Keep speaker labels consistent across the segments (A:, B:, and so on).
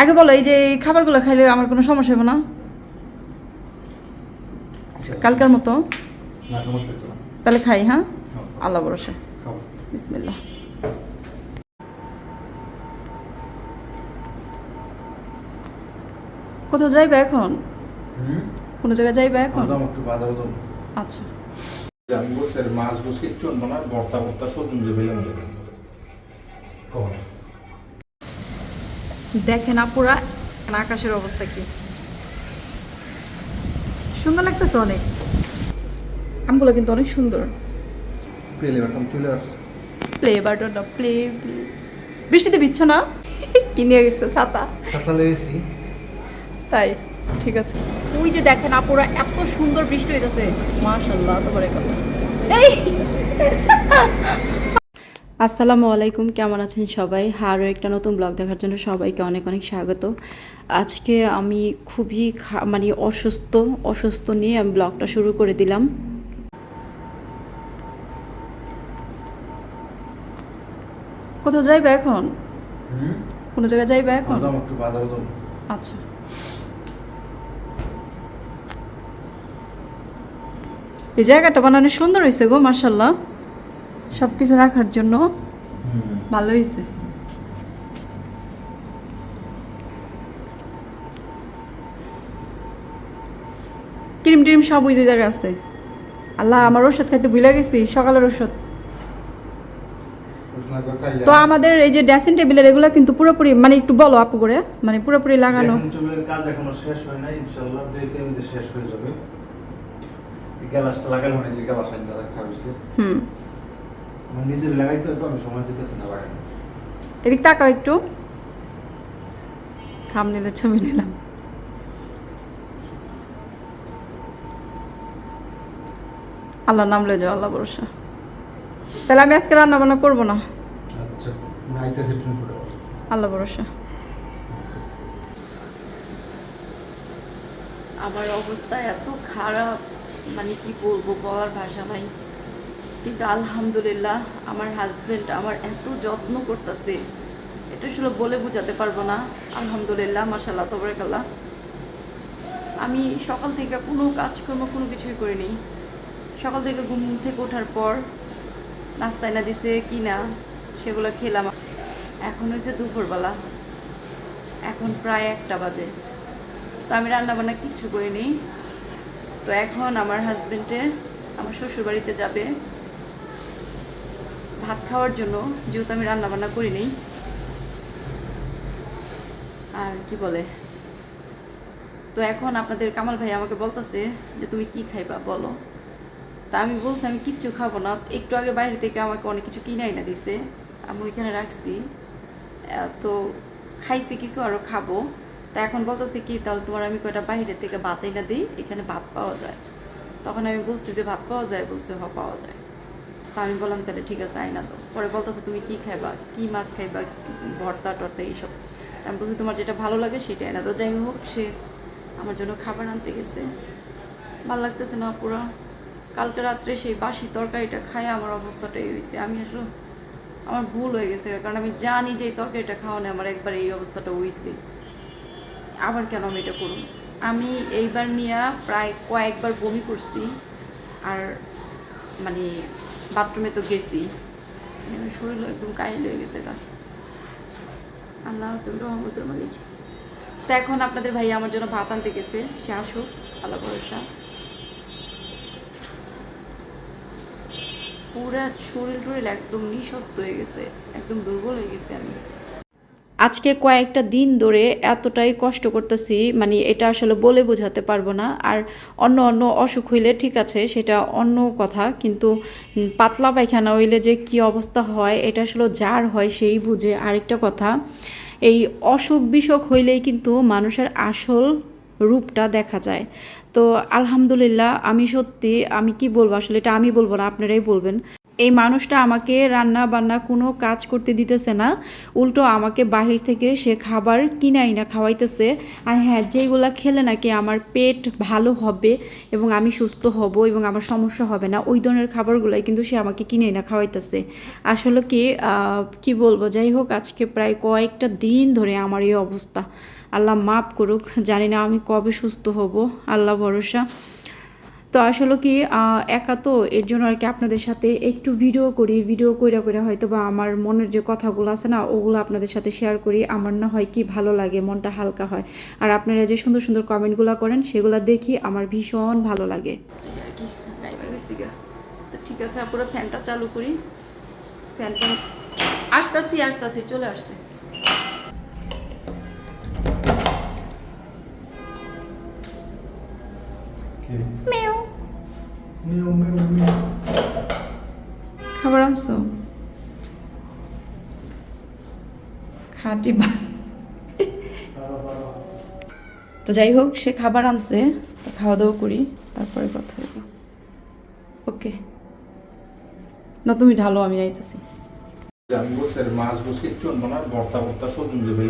A: আগে বলো এই যে এই খাবারগুলো খাইলে আমার কোনো সমস্যা হবে না? কালকার মতো?
B: না সমস্যা তো
A: তাহলে খাই হ্যাঁ? আল্লাহ ভরসা।
B: খাও
A: বিসমিল্লাহ। কোথাও যাইবে এখন? কোনো জায়গায় যাইবে এখন? আচ্ছা।
B: আমি বলছি মাছ গোছ কিচ্ছু আনব না ভর্তা ভর্তা সবজি যে ফেলে করেন
A: দেখেন আপুরা আকাশের অবস্থা কি? সুন্দর লাগতেছে অনেক। আমগুলো কিন্তু অনেক সুন্দর।
B: পেলে
A: বাটন প্লে প্লে বৃষ্টিতে বিচ্ছ না? কি নিয়ে গেছে ছাতা? তাই ঠিক আছে। ওই যে দেখেন আপুরা এত সুন্দর বৃষ্টি হইতেছে। মাশাল্লাহ তোমার এই! আসসালামু আলাইকুম কেমন আছেন সবাই? আরও একটা নতুন ব্লগ দেখার জন্য সবাইকে অনেক অনেক স্বাগত। আজকে আমি খুবই মানে অসুস্থ অসুস্থ নিয়ে আমি ব্লগটা শুরু করে দিলাম। কোথাও যাইবে এখন? কোনো জায়গায় যাইবে এখন? আচ্ছা। এই জায়গাটা বানানো সুন্দর হয়েছে গো মার্শাল্লাহ সব কিছু রাখার জন্য ভালো হয়েছে ক্রিম টিম সব ওই যে জায়গায় আছে। আল্লাহ আমার ওষুধ খাইতে ভুলে গেছি সকালের ওষুধ তো আমাদের এই যে ড্রেসিং টেবিলের এগুলো কিন্তু পুরোপুরি মানে একটু বলো আপু করে মানে পুরোপুরি লাগানো।
B: টেবিলের কাজ এখনও শেষ হয় নাই ইনশাআল্লাহ দুই তিন দিনে শেষ হয়ে যাবে। গ্যালাসটা লাগানো হয় যে গ্যালাস আইনা রাখা হয়েছে।
A: হুম।
B: নিজের লাগাইতে তো আমি সময় দিতেছি না বাইরে।
A: এদিক তাকাও একটু। থামনেলের ছবি নিলাম। আল্লাহ নাম লে যাও আল্লাহ ভরসা। তাহলে আমি আজকে রান্না বান্না করব না?
B: আচ্ছা।
A: আল্লাহ ভরসা। আমার অবস্থা এত খারাপ মানে কি বলব বলার ভাষা নাই কিন্তু আলহামদুলিল্লাহ, আমার হাজবেন্ড আমার এত যত্ন করতেছে। এটা আসলে বলে বোঝাতে পারব না। আলহামদুলিল্লাহ মাসাল্লাহ তবরেকাল্লাহ। আমি সকাল থেকে কোনো কাজকর্ম, কোনো কিছুই করিনি। সকাল থেকে ঘুম থেকে ওঠার পর নাস্তা এনে দিছে কি না সেগুলো খেলাম। এখন হয়েছে দুপুরবেলা। এখন প্রায় একটা বাজে। তো আমি রান্না বান্না কিচ্ছু করিনি। তো এখন আমার হাজবেন্ডে আমার শ্বশুরবাড়িতে যাবে। ভাত খাওয়ার জন্য, যেহেতু আমি রান্না বান্না করিনি আর কি বলে? তো এখন আপনাদের কামাল ভাই আমাকে বলতেছে যে, তুমি কি খাইবা বলো? তা আমি বলছি, আমি কিচ্ছু খাব না। একটু আগে বাইরে থেকে আমাকে অনেক কিছু কিনে এনে দিছে। আমি ওইখানে রাখছি। তো খাইছি কিছু আরও খাব। তা এখন বলতেছে কি, তাহলে তোমার আমি কয়টা বাইরে থেকে ভাত এনে দিই? এখানে ভাত পাওয়া যায়। তখন আমি বলছি যে, ভাত পাওয়া যায়? বলছে, হ, পাওয়া যায়। তা আমি বললাম, তাহলে ঠিক আছে আইনা তো। পরে বলতেছে, তুমি কি খাইবা? কি মাছ খাইবা? ভর্তা, টর্তা, এইসব? আমি বলছি, তোমার যেটা ভালো লাগে সেটা এনে তো যাই হোক, সে আমার জন্য খাবার আনতে গেছে। ভালো লাগতেছে না পুরো। কালকে রাত্রে সেই বাসি তরকারিটা খাই আমার অবস্থাটাই হয়েছে আমি আসলে, আমার ভুল হয়ে গেছে, কারণ আমি জানি যে এই তরকারিটা খাওয়ানো আমার একবার এই অবস্থাটা হয়েছে আবার কেন আমি এটা করুন আমি এইবার নিয়ে প্রায় কয়েকবার বমি করছি, আর মানে বাথরুমে তো গেছি। শরীর একদম কাহিল হয়ে গেছে এটা। আল্লাহ তুমি রহমতের মালিক। তো এখন আপনাদের ভাই আমার জন্য ভাত আনতে গেছে, সে আসুক, আল্লাহ ভরসা। পুরা শরীর টরিল একদম নিঃস্বস্ত হয়ে গেছে, একদম দুর্বল হয়ে গেছে আমি। আজকে কয়েকটা দিন ধরে এতটাই কষ্ট করতেছি মানে এটা আসলে বলে বোঝাতে পারব না। আর অন্য অন্য অসুখ হইলে ঠিক আছে, সেটা অন্য কথা। কিন্তু পাতলা পায়খানা হইলে যে কি অবস্থা হয়, এটা আসলে যার হয় সেই বুঝে। আরেকটা কথা, এই অসুখ বিসুখ হইলেই কিন্তু মানুষের আসল রূপটা দেখা যায়। তো আলহামদুলিল্লাহ, আমি সত্যি, আমি কি বলব? আসলে এটা আমি বলব না, আপনারাই বলবেন। এই মানুষটা আমাকে রান্না বান্না কোনো কাজ করতে দিতেছে না। উল্টো আমাকে বাহির থেকে সে খাবার কিনাই না, খাওয়াইতেছে। আর হ্যাঁ যেগুলা খেলে নাকি আমার পেট ভালো হবে এবং আমি সুস্থ হব এবং আমার সমস্যা হবে না, ওই ধরনের খাবারগুলাই কিন্তু সে আমাকে কিনে না, খাওয়াইতেছে। আসলে কি কি বলব? যাই হোক, আজকে প্রায় কয়েকটা দিন ধরে আমার এই অবস্থা। আল্লাহ মাফ করুক, জানি না আমি কবে সুস্থ হব, আল্লাহ ভরসা। তো আসলে কি একা তো এর জন্য আর কি আপনাদের সাথে একটু ভিডিও করি ভিডিও কইরা কইরা হয়তো বা আমার মনের যে কথাগুলো আছে না, ওগুলো আপনাদের সাথে শেয়ার করি। আমার না হয় কি ভালো লাগে, মনটা হালকা হয়। আর আপনারা যে সুন্দর সুন্দর কমেন্টগুলো করেন, সেগুলো দেখি আমার ভীষণ ভালো লাগে। ঠিক আছে পুরো ফ্যানটা চালু করি। ফ্যানটা আসতেছি আসতেছি, চলে আসছে। খাবার আনছো? খাটি তো যাই হোক সে খাবার আনছে তো খাওয়া দাওয়া করি তারপরে কথা হইব ওকে। না তুমি ঢালো আমি আইতেছি।
B: আমি বলছি মাছ গোছ কিচ্ছু আনব না ভর্তা ভর্তা সবজি দেবে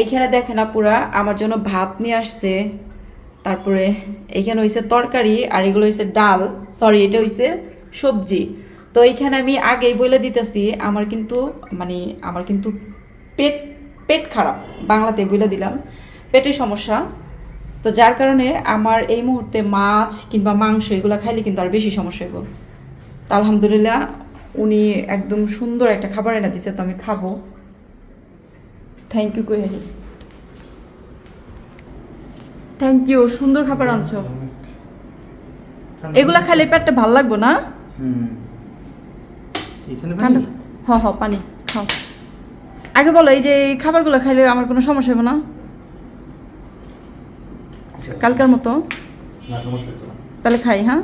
A: এইখানে দেখেন আপুরা আমার জন্য ভাত নিয়ে আসছে। তারপরে এইখানে হয়েছে তরকারি, আর এগুলো হয়েছে ডাল সরি এটা হয়েছে সবজি। তো এইখানে আমি আগেই বলে দিতেছি, আমার কিন্তু মানে আমার কিন্তু পেট পেট খারাপ বাংলাতে বলে দিলাম, পেটের সমস্যা। তো যার কারণে আমার এই মুহূর্তে মাছ কিংবা মাংস এগুলো খাইলে কিন্তু আর বেশি সমস্যা হইব। তা আলহামদুলিল্লাহ উনি একদম সুন্দর একটা খাবার এনে দিছে, তো আমি খাব। থ্যাংক ইউ কোয়েহি থ্যাংক ইউ সুন্দর খাবার আনছো। এগুলা খাইলে পেটটা ভালো লাগবো না? হ হ পানি? খাও। আগে বলো এই যে খাবারগুলো খাইলে আমার কোনো সমস্যা হবে না? কালকার মতো। তাহলে খাই হ্যাঁ?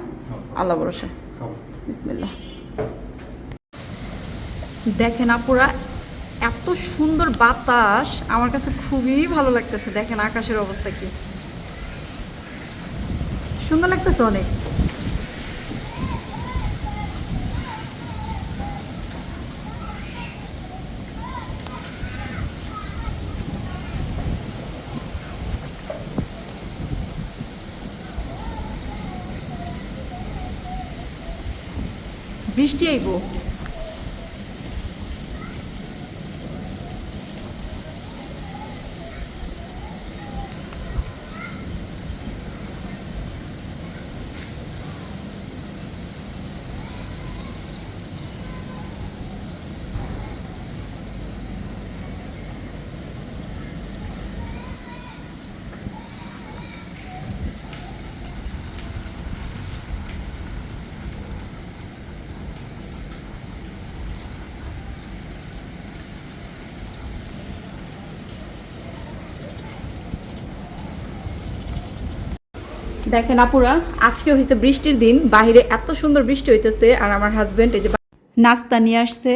A: আল্লাহ ভরসা।
B: খাও।
A: বিসমিল্লাহ। দেখেন আপুরা এত সুন্দর বাতাস আমার কাছে খুবই ভালো লাগতেছে। দেখেন আকাশের অবস্থা কি। সুন্দর লাগতেছে অনেক। বৃষ্টি আইব। দেখেন আপুরা আজকে হয়েছে বৃষ্টির দিন বাইরে এত সুন্দর বৃষ্টি হইতেছে আর আমার হাজবেন্ড এই যে নাস্তা নিয়ে আসছে।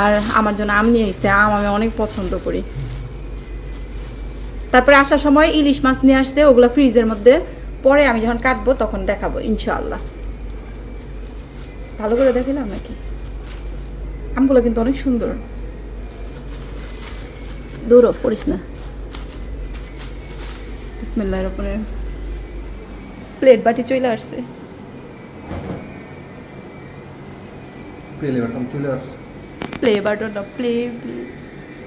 A: আর আমার জন্য আম নিয়ে এসেছে আম আমি অনেক পছন্দ করি। তারপরে আসার সময় ইলিশ মাছ নিয়ে আসছে ওগুলো ফ্রিজের মধ্যে। পরে আমি যখন কাটবো তখন দেখাবো ইনশাআল্লাহ। ভালো করে দেখিলাম নাকি? আমগুলো কিন্তু অনেক সুন্দর। দৌড়ো পড়িস না। উপরে প্লেট বাটি চলে আসছে।
B: পেলে বাটন চলে আসছে।
A: প্লে বাটন না প্লে প্লে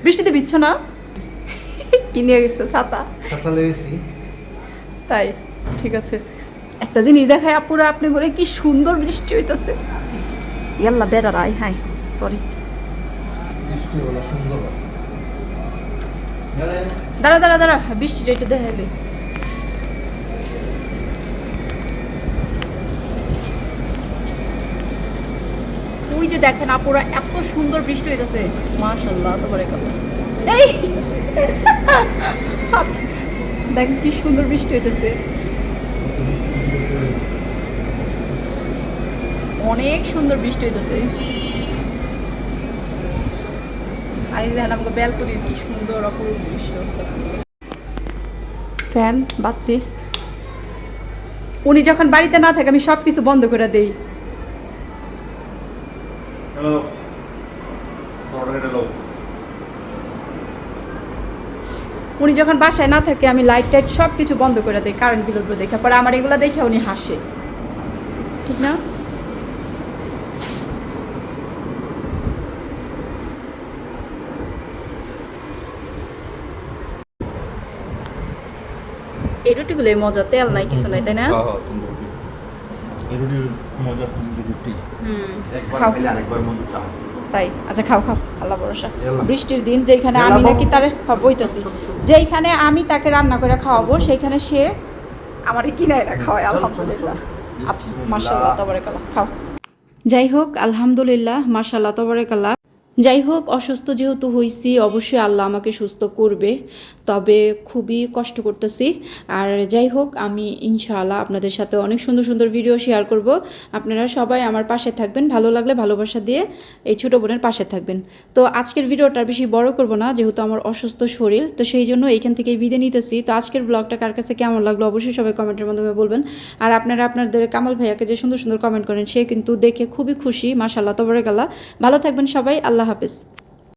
A: বৃষ্টিতে বিচ্ছ না? কিনে গেছে ছাতা?
B: সকালে এসি
A: তাই ঠিক আছে। একটা জিনিস দেখায় আপুরা আপনি বলে কি সুন্দর বৃষ্টি হইতাছে। ইয়াল্লা হাই সরি
B: বৃষ্টি হলো সুন্দর।
A: দাঁড়া দাঁড়া দাঁড়া বৃষ্টিটা একটু দেখাইলে ওই যে দেখেন আপুরা, এত সুন্দর বৃষ্টি হইতেছে। মাশাল্লাহ তোমার এই! দেখেন কি সুন্দর বৃষ্টি হইতেছে। অনেক সুন্দর বৃষ্টি হইতেছে। আর এই দেখেন আমাকে ব্যালকনির কি সুন্দর অপরূপ হচ্ছে ফ্যান, বাতি। উনি যখন বাড়িতে না থাকে, আমি সব কিছু বন্ধ করে দেই।
B: হ্যালো অর্ডার এটা
A: উনি যখন বাসায় না থাকে আমি লাইট টাইট সব কিছু বন্ধ করে দিই কারেন্ট বিল উপরে দেখে। পরে আমার এগুলো দেখে উনি হাসে। ঠিক না? এই রুটিগুলো মজা তেল নাই কিছু নাই তাই না?
B: মজা তুমি একবার খেলে আরেকবার চাও
A: তাই আচ্ছা খাও খাও আল্লাহ ভরসা। বৃষ্টির দিন যেখানে আমি নাকি তার বইতেছি যেইখানে আমি তাকে রান্না করে খাওয়াবো সেইখানে সে আমার কিনে এটা খাওয়ায় আলহামদুলিল্লাহ। আচ্ছা। মার্শাল্লাহ খাও। যাই হোক আলহামদুলিল্লাহ মার্শাল্লাহ তবরেকাল্লাহ। যাই হোক অসুস্থ যেহেতু হইছি, অবশ্যই আল্লাহ আমাকে সুস্থ করবে, তবে খুবই কষ্ট করতেছি। আর যাই হোক আমি ইনশাআল্লাহ আপনাদের সাথে অনেক সুন্দর সুন্দর ভিডিও শেয়ার করব। আপনারা সবাই আমার পাশে থাকবেন, ভালো লাগলে ভালোবাসা দিয়ে এই ছোটো বোনের পাশে থাকবেন। তো আজকের ভিডিওটা বেশি বড় করব না, যেহেতু আমার অসুস্থ শরীর, তো সেই জন্য এইখান থেকেই বিদায় নিতেছি। তো আজকের ব্লগটা কার কাছে কেমন লাগল অবশ্যই সবাই কমেন্টের মাধ্যমে বলবেন। আর আপনারা আপনাদের কামাল ভাইয়াকে যে সুন্দর সুন্দর কমেন্ট করেন, সে কিন্তু দেখে খুবই খুশি মাশাল্লাহ তবরে গাল্লাহ ভালো থাকবেন সবাই আল্লাহ হাফেজ।